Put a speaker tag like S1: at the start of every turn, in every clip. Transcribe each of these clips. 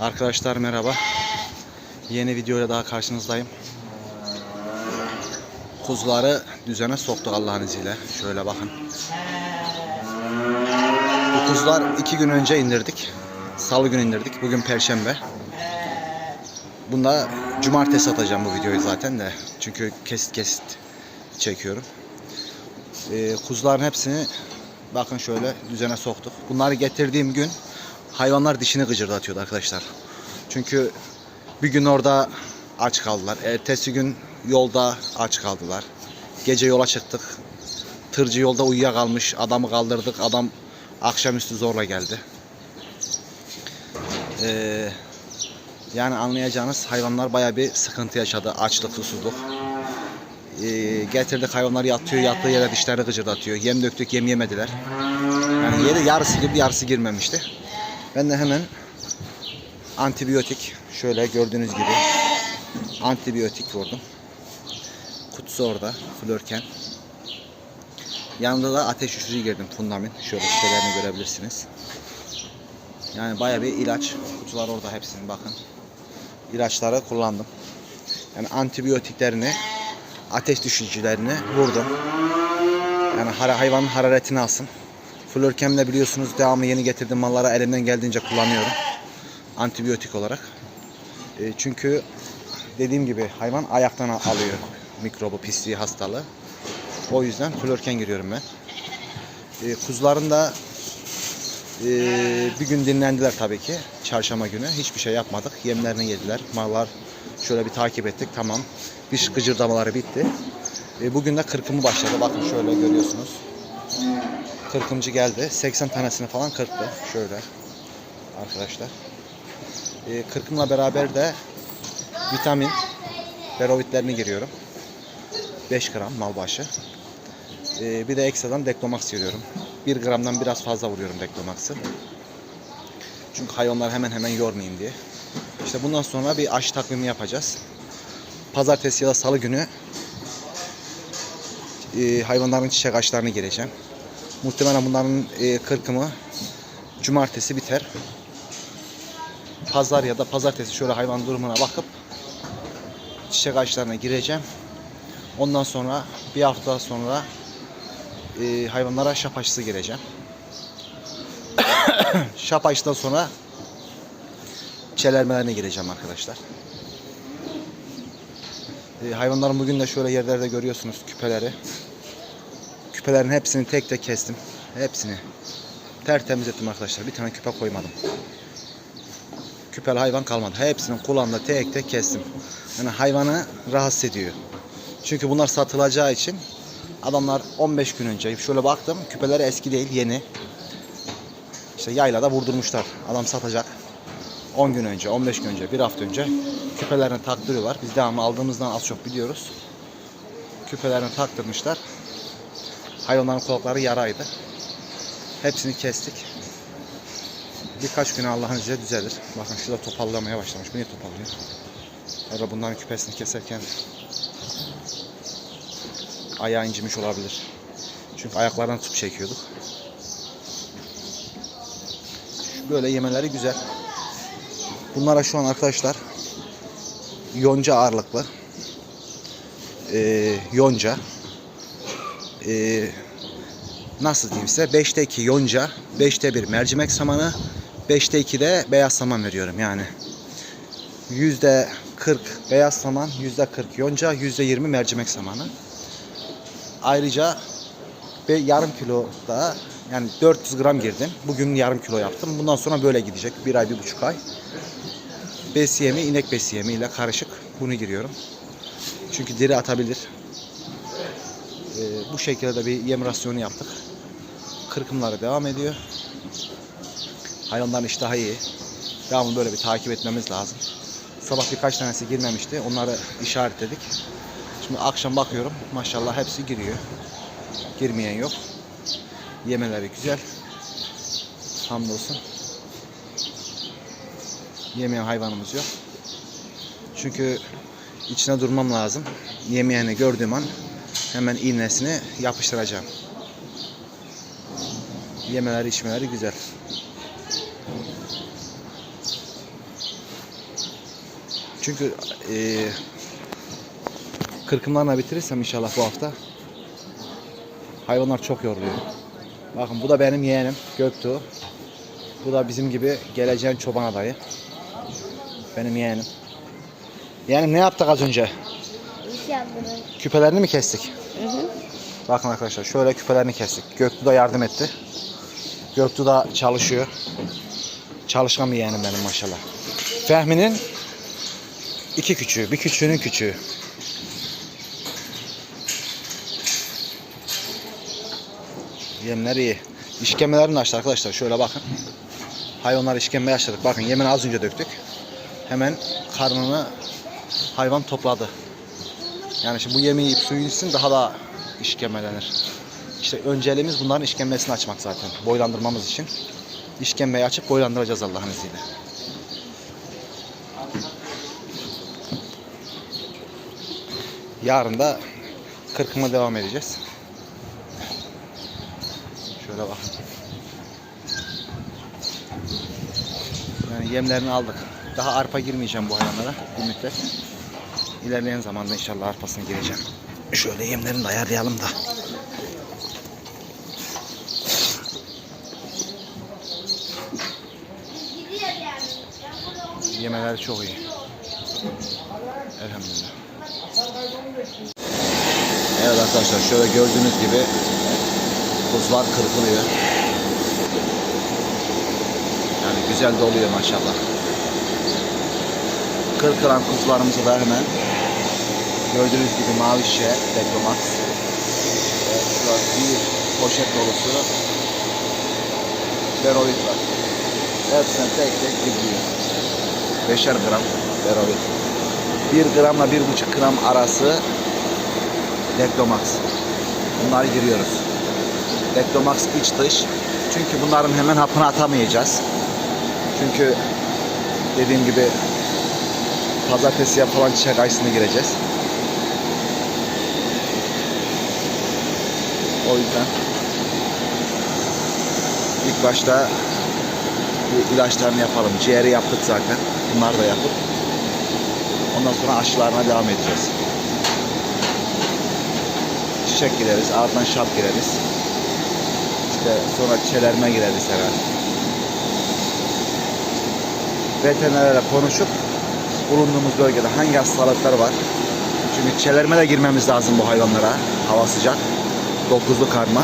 S1: Arkadaşlar merhaba. Yeni videoyla daha karşınızdayım. Kuzuları düzene soktuk Allah'ın izniyle. Şöyle bakın. Bu kuzular iki gün önce indirdik. Salı günü indirdik. Bugün perşembe. Bunda cumartesi atacağım bu videoyu zaten de. Çünkü kesit kesit çekiyorum. Ee, kuzuların hepsini bakın şöyle düzene soktuk. Bunları getirdiğim gün hayvanlar dişini gıcırdatıyordu arkadaşlar. Çünkü bir gün orada aç kaldılar. Ertesi gün yolda aç kaldılar. Gece yola çıktık. Tırcı yolda uyuyakalmış. Adamı kaldırdık. Adam akşamüstü zorla geldi. Ee, yani anlayacağınız hayvanlar baya bir sıkıntı yaşadı. Açlık, susuzluk. Ee, getirdik hayvanlar yatıyor. Yattığı yere dişlerini gıcırdatıyor. Yem döktük yem yemediler. Yani yeri yarısı girdi yarısı girmemişti. Ben de hemen antibiyotik şöyle gördüğünüz gibi antibiyotik vurdum. Kutusu orada flörken. Yanında da ateş düşürücü girdim fundamin. Şöyle şişelerini görebilirsiniz. Yani baya bir ilaç. Kutular orada hepsinin bakın. İlaçları kullandım. Yani antibiyotiklerini, ateş düşürücülerini vurdum. Yani hayvanın hararetini alsın. Florkem'le biliyorsunuz devamlı yeni getirdiğim mallara elimden geldiğince kullanıyorum. Antibiyotik olarak. E, çünkü dediğim gibi hayvan ayaktan al- alıyor mikrobu, pisliği, hastalığı. O yüzden florken giriyorum ben. E, kuzuların da e, bir gün dinlendiler tabii ki. Çarşamba günü. Hiçbir şey yapmadık. Yemlerini yediler. Mallar şöyle bir takip ettik. Tamam. Diş gıcırdamaları bitti. E, bugün de kırkımı başladı. Bakın şöyle görüyorsunuz. Kırkımcı geldi. 80 tanesini falan kırktı. Şöyle arkadaşlar. E, kırkımla beraber de vitamin perovitlerini giriyorum. 5 gram mal başı. E, bir de ekstradan Deklomax giriyorum. 1 gramdan biraz fazla vuruyorum Deklomax'ı. Çünkü hayvanlar hemen hemen yormayayım diye. İşte bundan sonra bir aşı takvimi yapacağız. Pazartesi ya da salı günü e, hayvanların çiçek aşılarını gireceğim. Muhtemelen bunların e, kırkımı cumartesi biter. Pazar ya da pazartesi şöyle hayvan durumuna bakıp çiçek aşılarına gireceğim. Ondan sonra bir hafta sonra e, hayvanlara şap aşısı gireceğim. şap aşıdan sonra çelermelerine gireceğim arkadaşlar. E, hayvanların bugün de şöyle yerlerde görüyorsunuz küpeleri. Küpelerin hepsini tek tek kestim. Hepsini. Tertemiz ettim arkadaşlar. Bir tane küpe koymadım. Küpeli hayvan kalmadı. Hepsinin kulağında tek tek kestim. Yani hayvanı rahatsız ediyor. Çünkü bunlar satılacağı için adamlar 15 gün önce şöyle baktım küpeleri eski değil yeni. İşte yaylada vurdurmuşlar. Adam satacak. 10 gün önce, 15 gün önce, bir hafta önce küpelerini taktırıyorlar. Biz devamlı aldığımızdan az çok biliyoruz. Küpelerini taktırmışlar. Hayvanların kulakları yaraydı. Hepsini kestik. Birkaç güne Allah'ın izniyle düzelir. Bakın şurada topallamaya başlamış. Bu niye topallıyor? Herhalde bunların küpesini keserken ayağı incimiş olabilir. Çünkü ayaklardan tutup çekiyorduk. Böyle yemeleri güzel. Bunlara şu an arkadaşlar yonca ağırlıklı. Ee, yonca. Ee, nasıl diyeyim size 5'te 2 yonca, 5'te 1 mercimek samanı, 5'te 2 de beyaz saman veriyorum yani. %40 beyaz saman, %40 yonca, %20 mercimek samanı. Ayrıca bir yarım kilo da yani 400 gram girdim. Bugün yarım kilo yaptım. Bundan sonra böyle gidecek. Bir ay, bir buçuk ay. Besiyemi, inek besiyemi ile karışık bunu giriyorum. Çünkü diri atabilir. Ee, bu şekilde de bir yem rasyonu yaptık. Kırkımları devam ediyor. Hayvanların iştahı iyi. Devamlı böyle bir takip etmemiz lazım. Sabah birkaç tanesi girmemişti. Onları işaretledik. Şimdi akşam bakıyorum. Maşallah hepsi giriyor. Girmeyen yok. Yemeleri güzel. Hamdolsun. Yemeyen hayvanımız yok. Çünkü içine durmam lazım. Yemeyeni gördüğüm an hemen iğnesini yapıştıracağım. Yemeleri içmeleri güzel. Çünkü e, kırkımlarla bitirirsem inşallah bu hafta hayvanlar çok yoruluyor. Bakın bu da benim yeğenim Göktuğ. Bu da bizim gibi geleceğin çoban adayı. Benim yeğenim. Yeğenim ne yaptık az önce? Küpelerini mi kestik?
S2: Hı hı.
S1: Bakın arkadaşlar şöyle küpelerini kestik. Göktuğ da yardım etti. Göktuğ da çalışıyor. Çalışkan bir yeğenim benim maşallah. Fehmi'nin iki küçüğü, bir küçüğünün küçüğü. Yemler iyi. İşkembelerini açtı arkadaşlar. Şöyle bakın. Hayvanlar işkembeye açtık. Bakın yemini az önce döktük. Hemen karnını hayvan topladı. Yani şimdi bu yemeği yiyip suyu içsin daha da işkembelenir. İşte önceliğimiz bunların işkembesini açmak zaten. Boylandırmamız için. İşkembeyi açıp boylandıracağız Allah'ın izniyle. Yarın da kırkıma devam edeceğiz. Şöyle bakın. Yani yemlerini aldık. Daha arpa girmeyeceğim bu hayvanlara bir müddet. İlerleyen zamanda inşallah arpasına gireceğim. Şöyle yemlerini de ayarlayalım da. Yemeleri çok iyi. Elhamdülillah. Evet arkadaşlar şöyle gördüğünüz gibi kuzular kırpılıyor. Yani güzel doluyor maşallah. Kırkılan kuzularımızı da hemen gördüğünüz gibi mavi şişe Deklomax. Ve şurada bir poşet dolusu Verovit var. Hepsine tek tek gidiyor. Beşer gram Verovit. 1 gramla 1,5 gram arası Deklomax. Bunları giriyoruz. Deklomax iç dış. Çünkü bunların hemen hapını atamayacağız. Çünkü dediğim gibi pazartesiye falan çiçek ayısına gireceğiz. O yüzden ilk başta bu ilaçlarını yapalım. Ciğeri yaptık zaten. Bunlar da yapıp ondan sonra aşılarına devam edeceğiz. Çiçek gireriz, ardından şap gireriz. İşte sonra çelerme gireriz herhalde. Veterinerlerle konuşup bulunduğumuz bölgede hangi hastalıklar var. Çünkü çelerme de girmemiz lazım bu hayvanlara. Hava sıcak. Dokuzlu karma.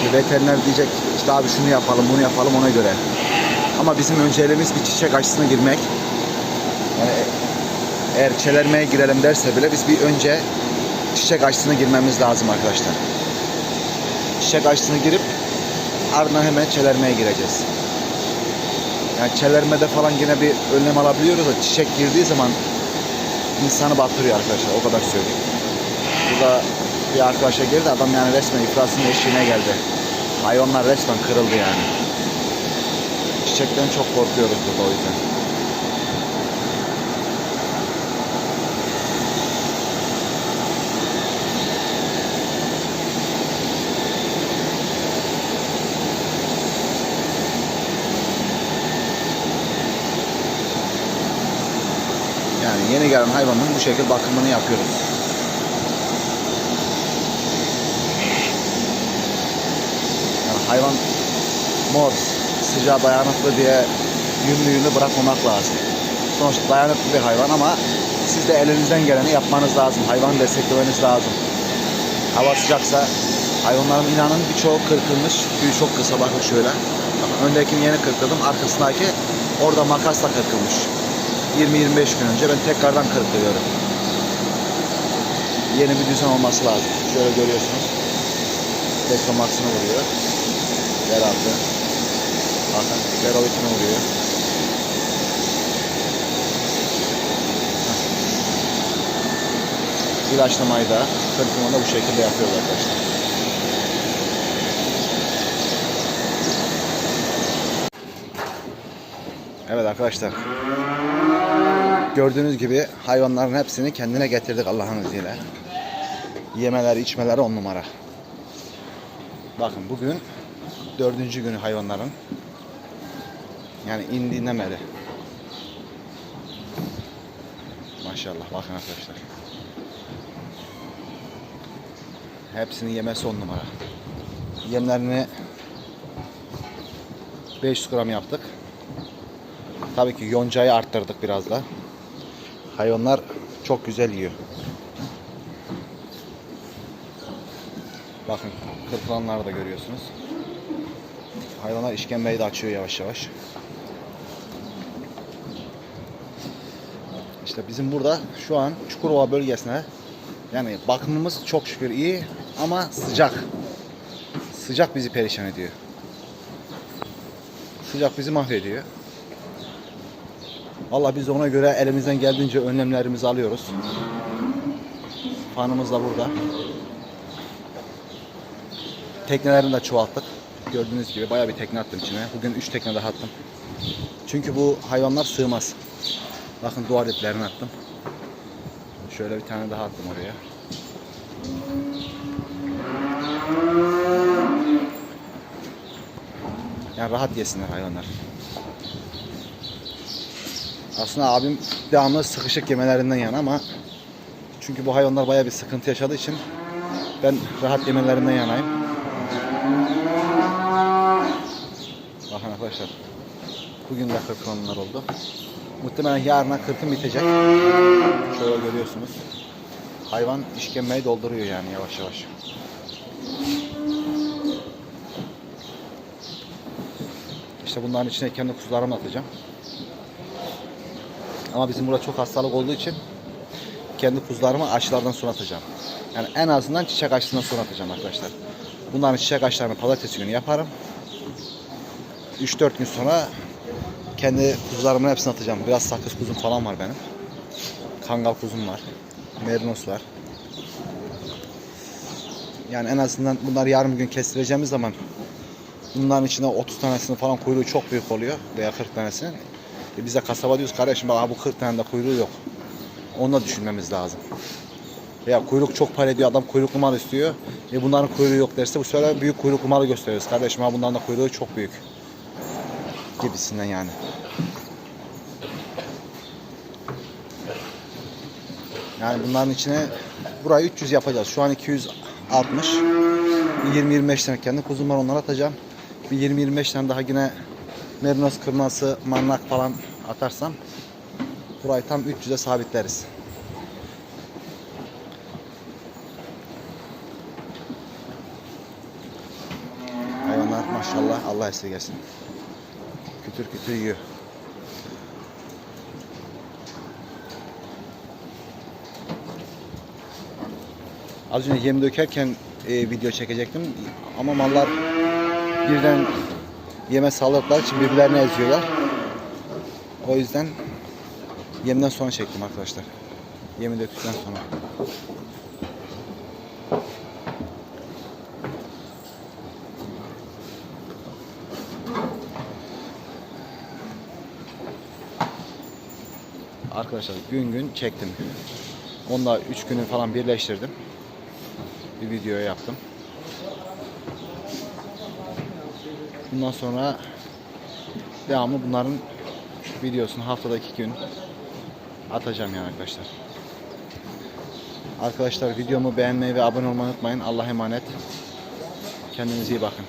S1: Şimdi veteriner diyecek işte abi şunu yapalım bunu yapalım ona göre. Ama bizim önceliğimiz bir çiçek aşısına girmek. Yani eğer çelermeye girelim derse bile biz bir önce çiçek aşısına girmemiz lazım arkadaşlar. Çiçek aşısına girip ardından hemen çelermeye gireceğiz. Yani çelermede falan yine bir önlem alabiliyoruz da çiçek girdiği zaman insanı batırıyor arkadaşlar. O kadar söyleyeyim. Burada bir arkadaşa girdi adam yani resmen iflasın eşiğine geldi. Hayvanlar resmen kırıldı yani. Çiçekten çok korkuyoruz burada o yüzden. Yani yeni gelen hayvanın bu şekilde bakımını yapıyoruz. Yani hayvan mor, sıcağa dayanıklı diye yünlüğünü bırakmamak lazım. Sonuçta dayanıklı bir hayvan ama siz de elinizden geleni yapmanız lazım. Hayvanı desteklemeniz lazım. Hava sıcaksa hayvanların inanın birçoğu kırkılmış. Tüyü çok kısa bakın şöyle. Öndekini yeni kırkladım. Arkasındaki orada makasla kırkılmış. 20-25 gün önce ben tekrardan kırklıyorum. Yeni bir düzen olması lazım. Şöyle görüyorsunuz. Teknomax'ını vuruyor. Herhalde. Bakın Verovit'ini vuruyor. İlaçlamayı da kırkımını da bu şekilde yapıyoruz arkadaşlar. Evet arkadaşlar. Gördüğünüz gibi hayvanların hepsini kendine getirdik Allah'ın izniyle. Yemeleri, içmeleri on numara. Bakın bugün dördüncü günü hayvanların. Yani indiğinden beri. Maşallah bakın arkadaşlar. Hepsinin yemesi on numara. Yemlerini 500 gram yaptık. Tabii ki yoncayı arttırdık biraz da. Hayvanlar çok güzel yiyor. Bakın kırpılanları da görüyorsunuz. Hayvanlar işkembeyi de açıyor yavaş yavaş. İşte bizim burada şu an Çukurova bölgesine yani bakımımız çok şükür iyi ama sıcak. Sıcak bizi perişan ediyor. Sıcak bizi mahvediyor. Vallahi biz ona göre elimizden geldiğince önlemlerimizi alıyoruz. Fanımız da burada. Teknelerini de çoğalttık. Gördüğünüz gibi bayağı bir tekne attım içine. Bugün 3 tekne daha attım. Çünkü bu hayvanlar sığmaz. Bakın duvar iplerini attım. Şöyle bir tane daha attım oraya. Yani rahat yesinler hayvanlar. Aslında abim devamlı sıkışık yemelerinden yana ama çünkü bu hayvanlar bayağı bir sıkıntı yaşadığı için ben rahat yemelerinden yanayım. Bakın arkadaşlar. Bugün de 40 onlar oldu. Muhtemelen yarına 40'ım bitecek. Şöyle görüyorsunuz. Hayvan işkembeyi dolduruyor yani yavaş yavaş. İşte bunların içine kendi kuzularımı atacağım. Ama bizim burada çok hastalık olduğu için kendi kuzularımı aşılardan sonra atacağım. Yani en azından çiçek aşısından sonra atacağım arkadaşlar. Bunların çiçek aşılarını pazartesi günü yaparım. 3-4 gün sonra kendi kuzularımın hepsini atacağım. Biraz sakız kuzum falan var benim. Kangal kuzum var. Merinos var. Yani en azından bunlar yarın bir gün kestireceğimiz zaman bunların içinde 30 tanesinin falan kuyruğu çok büyük oluyor veya 40 tanesinin. E biz de kasaba diyoruz kardeşim bak bu 40 tane de kuyruğu yok. Onu da düşünmemiz lazım. Veya kuyruk çok para ediyor adam kuyruklu mal istiyor. E bunların kuyruğu yok derse bu sefer büyük kuyruklu malı gösteriyoruz. Kardeşim ha bunların da kuyruğu çok büyük. Gibisinden yani. Yani bunların içine burayı 300 yapacağız. Şu an 260. Bir 20-25 tane kendi kuzum var onları atacağım. Bir 20-25 tane daha yine merinos kırması, mannak falan atarsam burayı tam 300'e sabitleriz. Hayvanlar maşallah Allah esirgesin. Kütür kütür yiyor. Az önce yem dökerken e, video çekecektim ama mallar birden yeme saldırdıkları için birbirlerini eziyorlar. O yüzden yemden sonra çektim arkadaşlar. Yemi döktükten sonra. Arkadaşlar gün gün çektim. Onda 3 günü falan birleştirdim. Bir video yaptım. Bundan sonra devamlı bunların videosunu haftada iki gün atacağım yani arkadaşlar. Arkadaşlar videomu beğenmeyi ve abone olmayı unutmayın. Allah'a emanet. Kendinize iyi bakın.